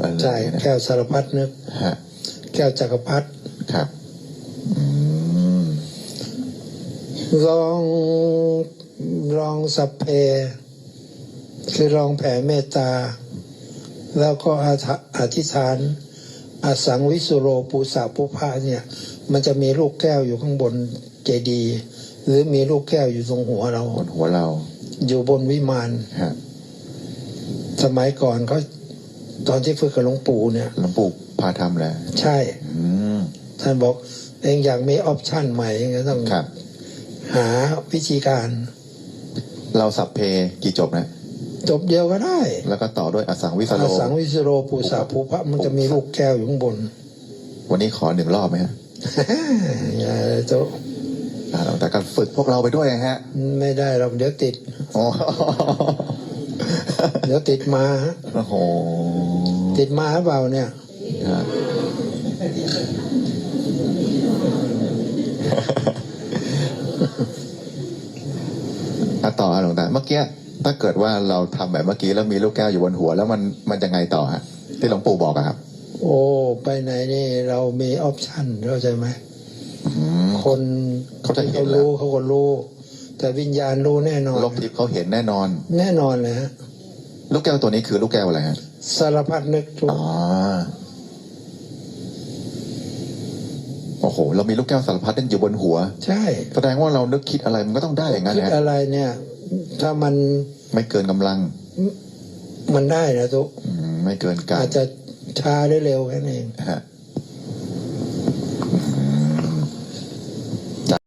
อะไรใช่นะแก้วสารพัดนึกฮะแก้วจักรพรรดิครับอืมลองลองสัพเพ คือลองแผ่เมตตา แล้วก็อธิอธิษฐานอสังวิสุโรปูสาปุพะเนี่ย มันจะมีลูกแก้วอยู่ข้างบนเจดีย์หรือมีลูกแก้วอยู่ตรงหัวเราบนหัวเรา อยู่บนวิมานฮะสมัยก่อนเขา ตอนที่ฝึกกับหลวงปู่เนี่ยหลวงปู่พาทำแหละใช่อืมท่านบอกเองอยากมีออปชั่นใหม่เองก็ต้องครับ หาวิธีการ เราสับเพกี่จบนะจบเดียวก็ได้ แล้วก็ต่อด้วยอสังวิสอโลสังวิสโรปูสาภูพระมันจะมีลูกแก้วอยู่ข้างบน วันนี้ขอหนึ่งรอบไหมฮะอย่าเลยโตะอ่าแต่การฝึกพวกเราไปด้วยฮะ ไม่ได้หรอกเดี๋ยวติดอ๋อเดี๋ยวติดมาฮะโอ้โห ติดมาหรือเปล่าเนี่ยฮะอะต่อฮะหลวงตาเมื่อกี้ถ้าเกิดว่าเราทำแบบเมื่อกี้แล้วมีลูกแก้วอยู่บนหัว แล้วมันมันจะไงต่อฮะที่หลวงปู่บอกอะครับ โอ้ไปไหนนี่เรามีออปชั่นเข้าใจไหมอืมคนเขาจะเห็นเขาแล้วรู้เขาก็รู้แต่วิญญาณรู้แน่นอนโลกทิพย์เขาเห็นแน่นอน แน่นอนเลยฮะ ลูกแก้วตัวนี้คือลูกแก้วอะไรฮะสารพัดนึกทุกอ๋อโอ้โห เรามีลูกแก้วสารพัดนั่นอยู่บนหัว ใช่ แสดงว่าเรานึกคิดอะไรมันก็ต้องได้อย่างนั้นคิดนะอะไรเนี่ย ถ้ามันไม่เกินกำลังมันได้นะทุกอืมไม่เกินกาอาจรจะช้าหรือเร็วแค่นั้นเอง ฮะ